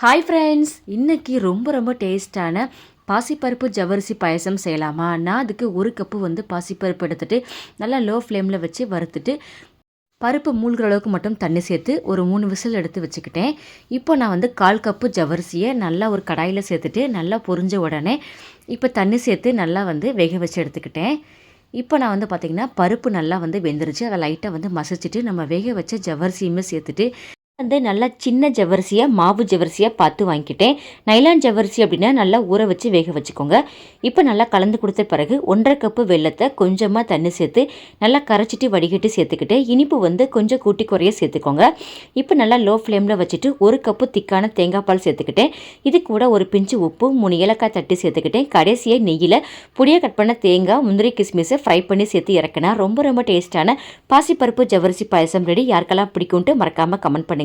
Hi friends இன்னைக்கு ரொம்ப ரொம்ப டேஸ்டான பாசிப்பருப்பு ஜவரிசி பாயசம் செய்யலாமா? நான் அதுக்கு ஒரு கப்பு வந்து பாசிப்பருப்பு எடுத்துகிட்டு நல்லா லோ ஃப்ளேமில் வச்சு வறுத்துட்டு பருப்பு மூழ்கிற அளவுக்கு மட்டும் தண்ணி சேர்த்து ஒரு மூணு விசில் எடுத்து வச்சுக்கிட்டேன். இப்போ நான் வந்து கால் கப்பு ஜவரிசியை நல்லா ஒரு கடாயில் சேர்த்துட்டு நல்லா பொரிஞ்ச உடனே இப்போ தண்ணி சேர்த்து நல்லா வந்து வேக வச்சு எடுத்துக்கிட்டேன். இப்போ நான் வந்து பார்த்திங்கன்னா பருப்பு நல்லா வந்து வெந்துருச்சு. அதை லைட்டாக வந்து மசிச்சுட்டு நம்ம வேக வச்ச ஜவரிசியுமே சேர்த்துட்டு வந்து நல்லா சின்ன ஜவரிசியாக மாவு ஜவரிசியாக பார்த்து வாங்கிக்கிட்டேன். நைலான் ஜவரிசி அப்படின்னா நல்லா ஊற வச்சு வேக வச்சுக்கோங்க. இப்போ நல்லா கலந்து கொடுத்த பிறகு ஒன்றரை கப்பு வெள்ளத்தை கொஞ்சமாக தண்ணி சேர்த்து நல்லா கரைச்சிட்டு வடிகட்டி சேர்த்துக்கிட்டு இனிப்பு வந்து கொஞ்சம் கூட்டி குறைய சேர்த்துக்கோங்க. இப்போ நல்லா லோ ஃப்ளேமில் வச்சுட்டு ஒரு கப்பு திக்கான தேங்காய் பால் சேர்த்துக்கிட்டேன். இது கூட ஒரு பிஞ்சு உப்பு மூணு ஏலக்காய் தட்டி சேர்த்துக்கிட்டேன். கடைசியாக நெய்யில் புளியை கட் பண்ண தேங்காய் முந்திரி கிஸ்மிஸை ஃப்ரை பண்ணி சேர்த்து இறக்கினா ரொம்ப ரொம்ப டேஸ்ட்டான பாசிப்பருப்பு ஜவரிசி பாயசம் ரெடி யாருக்கெல்லாம் பிடிக்கும்ட்டு மறக்காமல் கமெண்ட் பண்ணுங்கள்